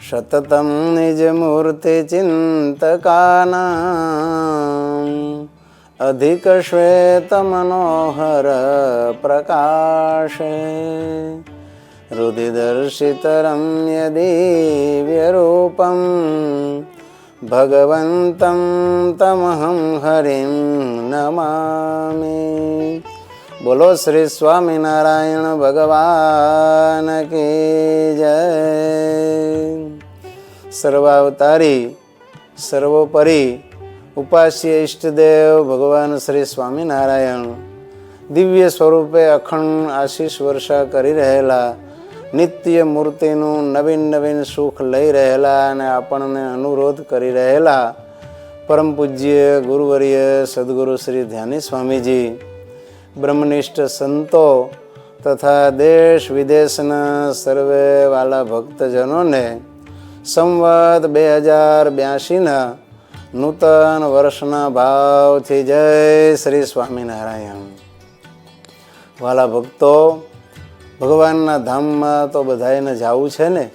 સતતમ નિજમૂર્તિ ચિંતકાના અધિક શ્વેત મનોહર પ્રકાશે રુધિદર્શિત રમ્ય દિવ્યરૂપમ ભગવન્तं તમહં હરિં નમામિ બોલો શ્રી સ્વામિનારાયણ ભગવાન કી સર્વાવતારી, સર્વોપરી ઉપાસ્ય ઈષ્ટદેવ ભગવાન શ્રી સ્વામિનારાયણ. દિવ્ય સ્વરૂપે અખંડ આશીષ વર્ષા કરી રહેલા, નિત્ય મૂર્તિનું નવીન નવીન સુખ લઈ રહેલા અને આપણને અનુરોધ કરી રહેલા પરમ પૂજ્ય ગુરુવર્ય સદગુરુ શ્રી ધ્યાની સ્વામીજી. બ્રહ્મનિષ્ઠ સંતો તથા દેશ વિદેશના સર્વે વાલા ભક્તજનોને સંવત બે હજાર બ્યાસીના નૂતન વર્ષના ભાવથી જય શ્રી સ્વામિનારાયણ. વાલા ભક્તો, ભગવાનના ધામમાં તો બધાને જવું છે ને?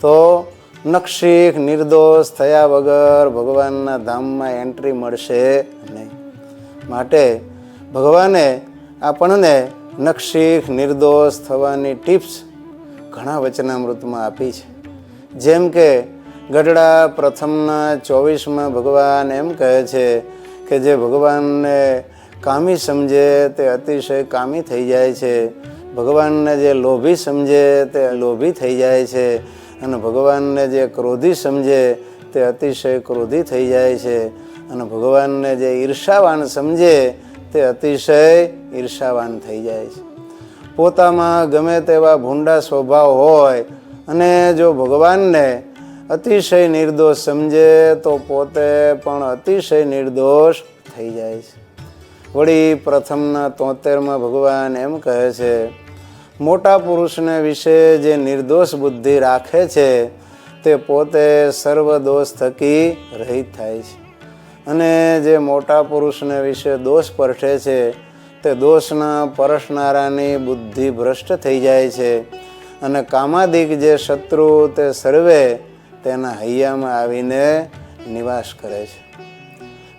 તો નક્ષીક નિર્દોષ થયા વગર ભગવાનના ધામમાં એન્ટ્રી મળશે નહીં. માટે ભગવાને આપણને નક્ષીક નિર્દોષ થવાની ટિપ્સ ઘણા વચનામૃતમાં આપી છે. જેમ કે ગઢડા પ્રથમના ચોવીસમાં ભગવાન એમ કહે છે કે જે ભગવાનને કામી સમજે તે અતિશય કામી થઈ જાય છે. ભગવાનને જે લોભી સમજે તે લોભી થઈ જાય છે અને ભગવાનને જે ક્રોધી સમજે તે અતિશય ક્રોધી થઈ જાય છે. અને ભગવાનને જે ઈર્ષાવાન સમજે તે અતિશય ઈર્ષાવાન થઈ જાય છે. પોતામાં ગમે તેવા ભૂંડા સ્વભાવ હોય જો ભગવાનને અતિશય નિર્દોષ સમજે, તો પોતે પણ અતિશય નિર્દોષ થઈ જાય છે. વળી પ્રથમના તોતેરમાં ભગવાન એમ કહે છે, મોટા પુરુષને વિશે જે નિર્દોષ બુદ્ધિ રાખે છે, તે પોતે સર્વ દોષ થકી રહિત થાય છે. અને જે મોટા પુરુષને વિશે દોષ પરઠે છે, તે દોષના પરસનારાની બુદ્ધિ ભ્રષ્ટ થઈ જાય છે. અને કામાદિક જે શત્રુ તે સર્વે તેના હૈયામાં આવીને નિવાસ કરે છે.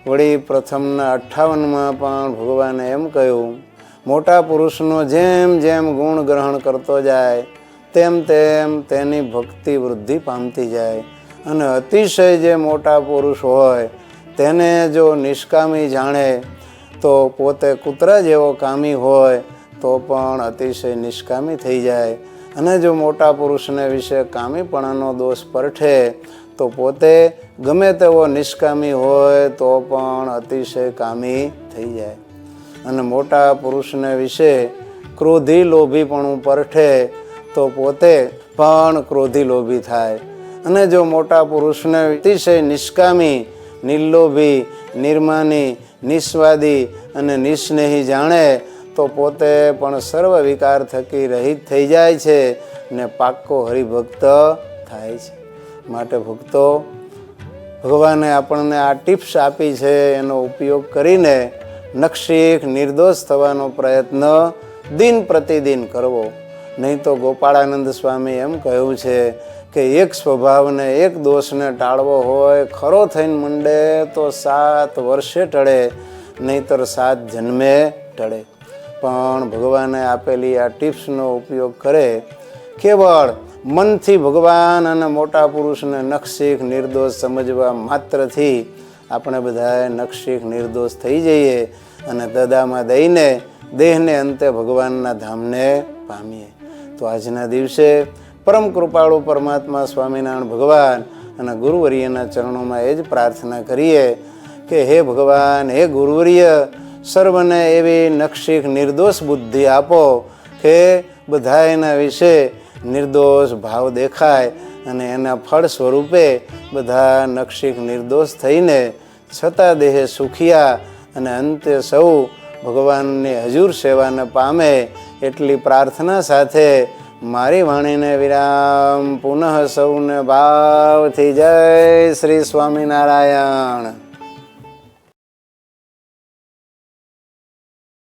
વળી પ્રથમના અઠ્ઠાવનમાં પણ ભગવાને એમ કહ્યું, મોટા પુરુષનો જેમ જેમ ગુણ ગ્રહણ કરતો જાય, તેમ તેમ તેની ભક્તિ વૃદ્ધિ પામતી જાય. અને અતિશય જે મોટા પુરુષ હોય, તેને જો નિષ્કામી જાણે, તો પોતે કૂતરા જેવો કામી હોય, તો પણ અતિશય નિષ્કામી થઈ જાય. અને જો મોટા પુરુષને વિશે કામીપણાનો દોષ પરઠે, તો પોતે ગમે તેવો નિષ્કામી હોય તો પણ અતિશય કામી થઈ જાય. અને મોટા પુરુષને વિશે ક્રોધી લોભીપણું પરઠે, તો પોતે પણ ક્રોધી લોભી થાય. અને જો મોટા પુરુષને અતિશય નિષ્કામી, નિર્લોભી, નિર્માની, નિસ્વાદી અને નિસ્નેહી જાણે તો પોતે પણ સર્વ વિકાર થકી રહિત થઈ જાય છે ને પાક્કો હરિભક્ત થાય છે. માટે ભક્તો, ભગવાને આપણને આ ટિપ્સ આપી છે, એનો ઉપયોગ કરીને નક્ષીક નિર્દોષ થવાનો પ્રયત્ન દિન પ્રતિદિન કરવો. નહીં તો ગોપાળાનંદ સ્વામી એમ કહ્યું છે કે એક સ્વભાવને એક દોષને ટાળવો હોય, ખરો થઈને મંડે તો સાત વર્ષે ટળે, નહીતર સાત જન્મે ટળે. પણ ભગવાને આપેલી આ ટિપ્સનો ઉપયોગ કરે, કેવળ મનથી ભગવાન અને મોટા પુરુષને નક્ષીક નિર્દોષ સમજવા માત્રથી આપણે બધાએ નક્ષીક નિર્દોષ થઈ જઈએ અને દદામાં દઈને દેહને અંતે ભગવાનના ધામને પામીએ. તો આજના દિવસે પરમ કૃપાળુ પરમાત્મા સ્વામિનારાયણ ભગવાન અને ગુરુવર્યના ચરણોમાં એ જ પ્રાર્થના કરીએ કે હે ભગવાન, હે ગુરુવર્ય સર્વને એવી નક્ષિક નિર્દોષ બુદ્ધિ આપો કે બધા એના વિશે નિર્દોષ ભાવ દેખાય અને એના ફળ સ્વરૂપે બધા નક્ષિક નિર્દોષ થઈને છતાં દેહે સુખિયા અને અંતે સૌ ભગવાનની હજુર સેવાને પામે એટલી પ્રાર્થના સાથે મારી વાણીને વિરામ પુનઃ સૌને ભાવથી જય શ્રી સ્વામિનારાયણ.